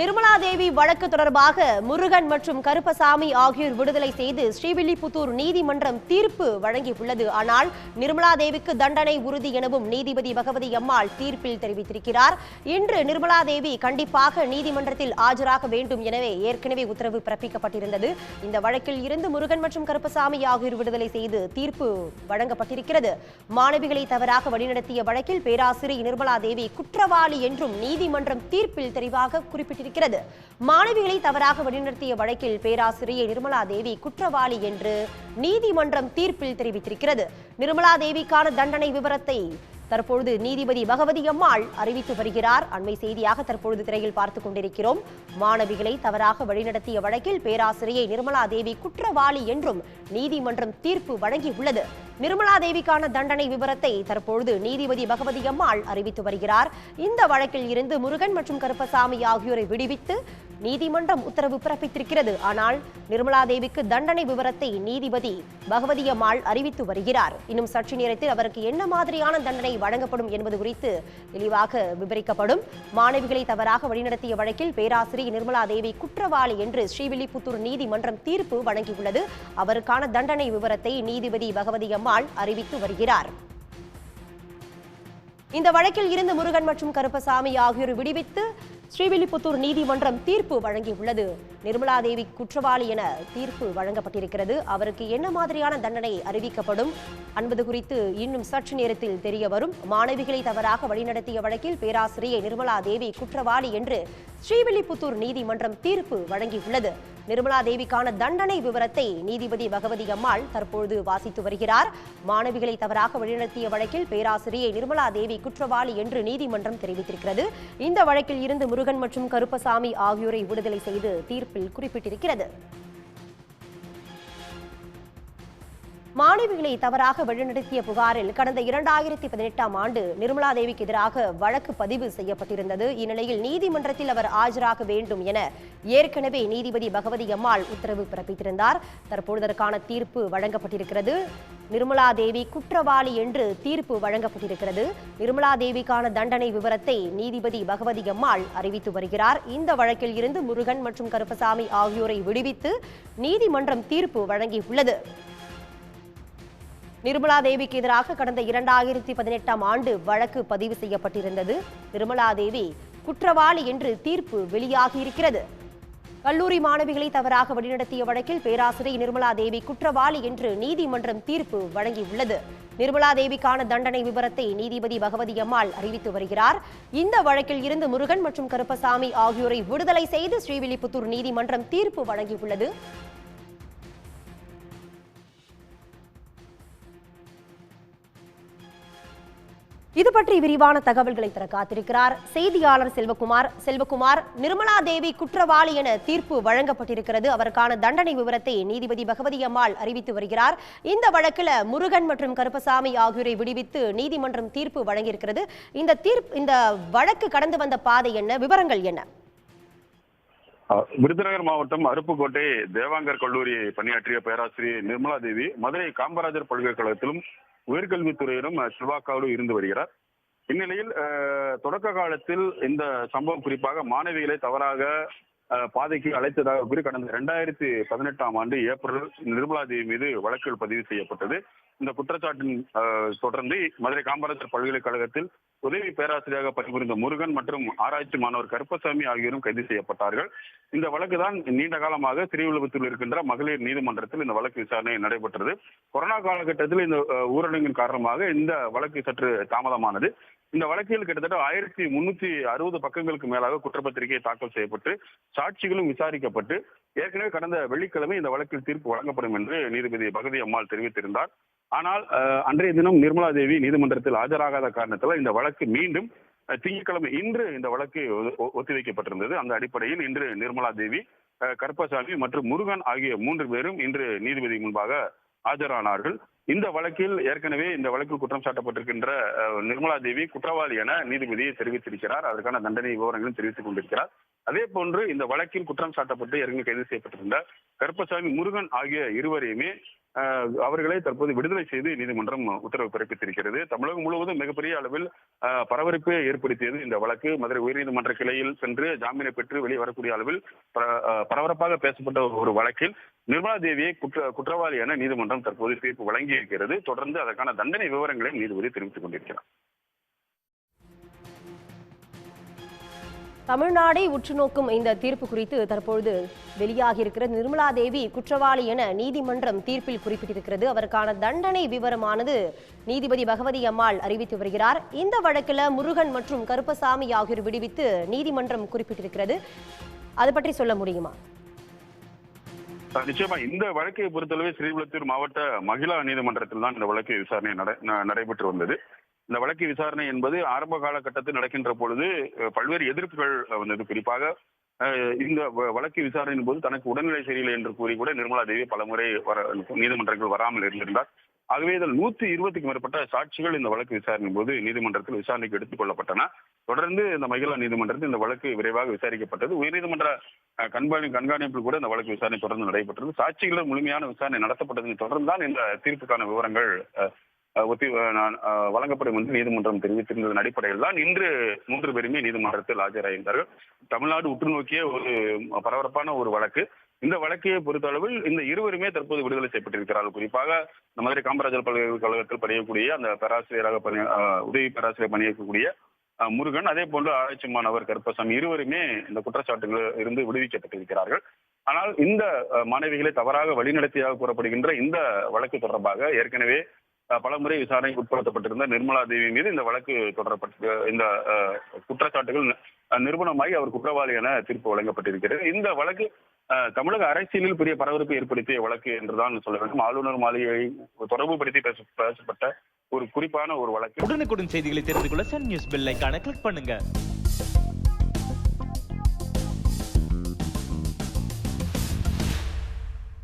நிர்மலா தேவி வழக்கு தொடர்பாக முருகன் மற்றும் கருப்பசாமி ஆகியோர் விடுதலை செய்து ஸ்ரீவில்லிபுத்தூர் நீதிமன்றம் தீர்ப்பு வழங்கியுள்ளது. ஆனால் நிர்மலா தேவிக்கு தண்டனை உறுதி எனவும் நீதிபதி பகவதி அம்மாள் தீர்ப்பில் தெரிவித்திருக்கிறார். இன்று நிர்மலா தேவி கண்டிப்பாக நீதிமன்றத்தில் ஆஜராக வேண்டும் எனவே ஏற்கனவே உத்தரவு பிறப்பிக்கப்பட்டிருந்தது. இந்த வழக்கில் இருந்து முருகன் மற்றும் கருப்பசாமி ஆகியோர் விடுதலை செய்து தீர்ப்பு வழங்கப்பட்டிருக்கிறது. மாணவிகளை தவறாக வழிநடத்திய வழக்கில் பேராசிரியர் நிர்மலா தேவி குற்றவாளி என்றும் நீதிமன்றம் தீர்ப்பில் தெளிவாக குறிப்பிட்டிருக்கிறது மாணவிகளை தவறாக வழிநடத்திய வழக்கில் பேராசிரியை நிர்மலா தேவி குற்றவாளி என்று நீதிமன்றம் தீர்ப்பில் தெரிவித்திருக்கிறது. நிர்மலா தேவிக்கான தண்டனை விவரத்தை தற்பொழுது நீதிபதி பகவதி அம்மாள் அறிவித்து வருகிறார். அண்மை செய்தியாக தற்பொழுது திரையில் பார்த்துக் கொண்டிருக்கிறோம். மாணவிகளை தவறாக வழிநடத்திய வழக்கில் பேராசிரியை நிர்மலா தேவி குற்றவாளி என்றும் நீதிமன்றம் தீர்ப்பு வழங்கியுள்ளது. நிர்மலா தேவிக்கான தண்டனை விவரத்தை தற்பொழுது நீதிபதி பகவதி அம்மாள் அறிவித்து வருகிறார். இந்த வழக்கில் இருந்து முருகன் மற்றும் கருப்பசாமி ஆகியோரை விடுவித்து நீதிமன்றம் உத்தரவு பிறப்பித்திருக்கிறது. ஆனால் நிர்மலா தேவிக்கு தண்டனை விவரத்தை நீதிபதி பகவதி அம்மாள் அறிவித்து வருகிறார். இன்னும் சற்று நேரத்தில் அவருக்கு என்ன மாதிரியான தண்டனை வழங்கப்படும் என்பது குறித்து தெளிவாக விவரிக்கப்படும். மாணவிகளை தவறாக வழிநடத்திய வழக்கில் பேராசிரியர் நிர்மலா தேவி குற்றவாளி என்று ஸ்ரீவில்லிபுத்தூர் நீதிமன்றம் தீர்ப்பு வழங்கியுள்ளது. அவருக்கான தண்டனை விவரத்தை நீதிபதி பகவதி அம்மாள் அறிவித்து வருகிறார். இந்த வழக்கில் இருந்து முருகன் மற்றும் கருப்பசாமி ஆகியோர் விடுவித்து ஸ்ரீவில்லிபுத்தூர் நீதிமன்றம் தீர்ப்பு வழங்கியுள்ளது. நிர்மலா தேவி குற்றவாளி என தீர்ப்பு வழங்கப்பட்டிருக்கிறது. அவருக்கு என்ன மாதிரியான தண்டனை அறிவிக்கப்படும்? என்பது குறித்து இன்னும் சற்று நேரத்தில் தெரிய வரும். மாணவிகளை தவறாக வழிநடத்திய வழக்கில் பேராசிரியை நிர்மலா தேவி குற்றவாளி என்று ஸ்ரீவில்லிபுத்தூர் நீதிமன்றம் தீர்ப்பு வழங்கியுள்ளது. நிர்மலா தேவிக்கான தண்டனை விவரத்தை நீதிபதி பகவதி அம்மாள் தற்பொழுது வாசித்து வருகிறார். மாணவிகளை தவறாக வழிநடத்திய வழக்கில் பேராசிரியை நிர்மலா தேவி குற்றவாளி என்று நீதிமன்றம் தெரிவித்திருக்கிறது. இந்த வழக்கில் இருந்து முருகன் மற்றும் கருப்பசாமி ஆகியோரை விடுதலை செய்து தீர்ப்பில் குறிப்பிட்டிருக்கிறது. மாணவிகளை தவறாக வழிநடத்திய புகாரில் கடந்த இரண்டாயிரத்தி பதினெட்டாம் ஆண்டு நிர்மலா தேவிக்கு எதிராக வழக்கு பதிவு செய்யப்பட்டிருந்தது. இந்நிலையில் நீதிமன்றத்தில் அவர் ஆஜராக வேண்டும் என ஏற்கனவே நீதிபதி பகவதி அம்மாள் உத்தரவு பிறப்பித்திருந்தார். தற்பொழுதற்கான தீர்ப்பு வழங்கப்பட்டிருக்கிறது. நிர்மலா தேவி குற்றவாளி என்று தீர்ப்பு வழங்கப்பட்டிருக்கிறது. நிர்மலா தேவிக்கான தண்டனை விவரத்தை நீதிபதி பகவதி அம்மாள் அறிவித்து வருகிறார். இந்த வழக்கில் இருந்து முருகன் மற்றும் கருப்பசாமி ஆகியோரை விடுவித்து நீதிமன்றம் தீர்ப்பு வழங்கியுள்ளது. நிர்மலா தேவிக்கு எதிராக கடந்த இரண்டாயிரத்தி பதினெட்டாம் ஆண்டு வழக்கு பதிவு செய்யப்பட்டிருந்தது. நிர்மலா தேவி குற்றவாளி என்று தீர்ப்பு வெளியாகியிருக்கிறது. கல்லூரி மாணவிகளை தவறாக வழிநடத்திய வழக்கில் பேராசிரியர் நிர்மலா தேவி குற்றவாளி என்று நீதிமன்றம் தீர்ப்பு வழங்கியுள்ளது. நிர்மலா தேவிக்கான தண்டனை விவரத்தை நீதிபதி பகவதி அம்மாள் அறிவித்து வருகிறார். இந்த வழக்கில் இருந்து முருகன் மற்றும் கருப்பசாமி ஆகியோரை விடுதலை செய்து ஸ்ரீவில்லிபுத்தூர் நீதிமன்றம் தீர்ப்பு வழங்கியுள்ளது. இது பற்றி விரிவான தகவல்களை தர காத்திருக்கிறார். செய்தியாளர் செல்வகுமார். செல்வகுமார் நிர்மலா தேவி குற்றவாளி என தீர்ப்பு வழங்கப்பட்டிருக்கிறது. அவருக்கான தண்டனை விவரத்தை நீதிபதி பகவதி அம்மாள் அறிவித்து வருகிறார். இந்த வழக்கில் முருகன் மற்றும் கருப்பசாமி ஆகியோரை விடுவித்து நீதிமன்றம் தீர்ப்பு வழங்கியிருக்கிறது. இந்த தீர்ப்பு இந்த வழக்கு கடந்து வந்த பாதை என்ன? விவரங்கள் என்ன? விருதுநகர் மாவட்டம் அருப்புக்கோட்டை தேவாங்கர் கல்லூரியை பணியாற்றிய பேராசிரியர் நிர்மலா தேவி மதுரை காமராஜர் பல்கலைக்கழகத்திலும் உயர்கல்வித்துறையிலும் அஹ், இருந்து வருகிறார். இந்நிலையில் தொடக்க காலத்தில் இந்த சம்பவம் குறிப்பாக மாணவிகளை தவறாக பாதைக்கு அழைத்ததாக கூறி கடந்த இரண்டாயிரத்தி பதினெட்டாம் ஆண்டு ஏப்ரல் நிர்மலா தேவி மீது வழக்குகள் பதிவு செய்யப்பட்டது. இந்த குற்றச்சாட்டின் தொடர்ந்து மதுரை காமராஜர் பல்கலைக்கழகத்தில் உதவி பேராசிரியராக பணிபுரிந்த முருகன் மற்றும் ஆராய்ச்சி மாணவர் கருப்பசாமி ஆகியோரும் கைது செய்யப்பட்டார்கள். இந்த வழக்கு தான் நீண்ட காலமாக திருவிழுவத்தில் இருக்கின்ற மகளிர் நீதிமன்றத்தில் இந்த வழக்கு விசாரணை நடைபெற்றது. கொரோனா காலகட்டத்தில் இந்த ஊரடங்கின் காரணமாக இந்த வழக்கு சற்று தாமதமானது. இந்த வழக்கில் கிட்டத்தட்ட ஆயிரத்தி முன்னூத்தி அறுபது பக்கங்களுக்கு மேலாக குற்றப்பத்திரிகை தாக்கல் செய்யப்பட்டு சாட்சிகளும் விசாரிக்கப்பட்டு ஏற்கனவே கடந்த வெள்ளிக்கிழமை இந்த வழக்கில் தீர்ப்பு வழங்கப்படும் என்று நீதிபதி பகதி அம்மாள் தெரிவித்திருந்தார். ஆனால் அன்றைய தினம் நிர்மலா தேவி நீதிமன்றத்தில் ஆஜராகாத காரணத்தால் இந்த வழக்கு மீண்டும் திங்கட்கிழமை இன்று இந்த வழக்கு ஒ- ஒத்திவைக்கப்பட்டிருந்தது. அந்த அடிப்படையில் இன்று நிர்மலா தேவி கருப்பசாமி மற்றும் முருகன் ஆகிய மூன்று பேரும் இன்று நீதிபதி முன்பாக ஆஜரானார்கள். இந்த வழக்கில் ஏற்கனவே இந்த வழக்கில் குற்றம் சாட்டப்பட்டிருக்கின்ற நிர்மலா தேவி குற்றவாளி என நீதிபதி தெரிவித்திருக்கிறார். அதற்கான தண்டனை விவரங்களும் தெரிவித்துக் கொண்டிருக்கிறார். அதே போன்று இந்த வழக்கில் குற்றம் சாட்டப்பட்டு ஏற்கனவே கைது செய்யப்பட்டிருந்த கருப்பசாமி முருகன் ஆகிய இருவரையுமே அவர்களை தற்போது விடுதலை செய்து நீதிமன்றம் உத்தரவு பிறப்பித்திருக்கிறது. தமிழகம் முழுவதும் மிகப்பெரிய அளவில் பரபரப்பு பரபரப்பை ஏற்படுத்தியது இந்த வழக்கு. மதுரை உயர்நீதிமன்ற கிளையில் சென்று ஜாமீனை பெற்று வெளியே வரக்கூடிய அளவில் பரபரப்பாக பேசப்பட்ட ஒரு வழக்கில் நிர்மலா தேவியை குற்ற குற்றவாளி என நீதிமன்றம் தற்போது தீர்ப்பு வழங்கியிருக்கிறது. தொடர்ந்து அதற்கான தண்டனை விவரங்களை நீதிபதி தெரிவித்துக் கொண்டிருக்கிறார். தமிழ்நாடை உற்றுநோக்கும் இந்த தீர்ப்பு குறித்து தற்பொழுது வெளியாகியிருக்கிற நிர்மலா தேவி குற்றவாளி என நீதிமன்றம் தீர்ப்பில் குறிப்பிட்டிருக்கிறது. அவருக்கான தண்டனை விவரமானது நீதிபதி பகவதி அம்மாள் அறிவித்து வருகிறார். இந்த வழக்குல முருகன் மற்றும் கருப்பசாமி ஆகியோர் விடுவித்து நீதிமன்றம் குறிப்பிட்டிருக்கிறது. அது பற்றி சொல்ல முடியுமா? நிச்சயமா இந்த வழக்கை பொறுத்தளவு ஸ்ரீவில்லிபுத்தூர் மாவட்ட மகிழா நீதிமன்றத்தில் தான் இந்த வழக்கு விசாரணை நடைபெற்று வந்தது. இந்த வழக்கு விசாரணை என்பது ஆரம்ப காலகட்டத்தில் நடக்கின்ற பொழுது பல்வேறு எதிர்ப்புகள் வந்தது. குறிப்பாக இந்த வழக்கு விசாரணையின் போது தனக்கு உடல்நிலை சரியில்லை என்று கூறி கூட நிர்மலா தேவி பலமுறை வர நீதிமன்றங்கள் வராமல் இருந்திருந்தார். ஆகவே இதில் நூத்தி இருபத்துக்கும் மேற்பட்ட சாட்சிகள் இந்த வழக்கு விசாரணையின் போது நீதிமன்றத்தில் விசாரணைக்கு எடுத்துக் கொள்ளப்பட்டன. தொடர்ந்து இந்த மகிழா நீதிமன்றத்தில் இந்த வழக்கு விரைவாக விசாரிக்கப்பட்டது. உயர்நீதிமன்ற கண்காணி கண்காணிப்பில் கூட இந்த வழக்கு விசாரணை தொடர்ந்து நடைபெற்றது. சாட்சிகளும் முழுமையான விசாரணை நடத்தப்பட்டதை தொடர்ந்து தான் இந்த தீர்ப்புக்கான விவரங்கள் ஒத்தி வழங்கப்படும் என்று நீதிமன்றம் தெரிவித்திருந்ததன் அடிப்படையில் தான் இன்று மூன்று பேருமே நீதிமன்றத்தில் ஆஜராகின்றார்கள். தமிழ்நாடு உற்று நோக்கிய ஒரு பரபரப்பான ஒரு வழக்கு. இந்த வழக்கையை பொறுத்தளவில் இந்த இருவருமே தற்போது விடுதலை செய்யப்பட்டிருக்கிறார்கள். குறிப்பாக இந்த மாதிரி காமராஜர் பல்கலைக்கழகத்தில் பணியக்கூடிய அந்த பேராசிரியராக பணி உதவி பேராசிரியர் பணியக்கூடிய முருகன் அதே போன்று ஆராய்ச்சி மாணவர் கருப்பசாமி இருவருமே இந்த குற்றச்சாட்டுகள் இருந்து விடுவிக்கப்பட்டிருக்கிறார்கள். ஆனால் இந்த மாணவிகளை தவறாக வழிநடத்தியாக கூறப்படுகின்ற இந்த வழக்கு தொடர்பாக ஏற்கனவே பலமுறை விசாரணைக்கு உட்படுத்தப்பட்டிருந்த நிர்மலா தேவி மீது இந்த வழக்கு தொடரப்பட்டு இந்த குற்றச்சாட்டுகள் அஹ், நிரூபணமாகி அவர் குற்றவாளி என தீர்ப்பு வழங்கப்பட்டிருக்கிறது. இந்த வழக்கு தமிழக அரசியலில் பெரிய பரபரப்பை ஏற்படுத்திய வழக்கு என்றுதான் சொல்ல வேண்டும். ஆளுநர் மாளிகையை தொடர்புபடுத்தி பேச பேசப்பட்ட ஒரு குறிப்பான ஒரு வழக்கு. உடனுக்குடன் செய்திகளை தெரிந்து கொள்ள சன் நியூஸ் பெல் ஐக்கான கிளிக் பண்ணுங்க.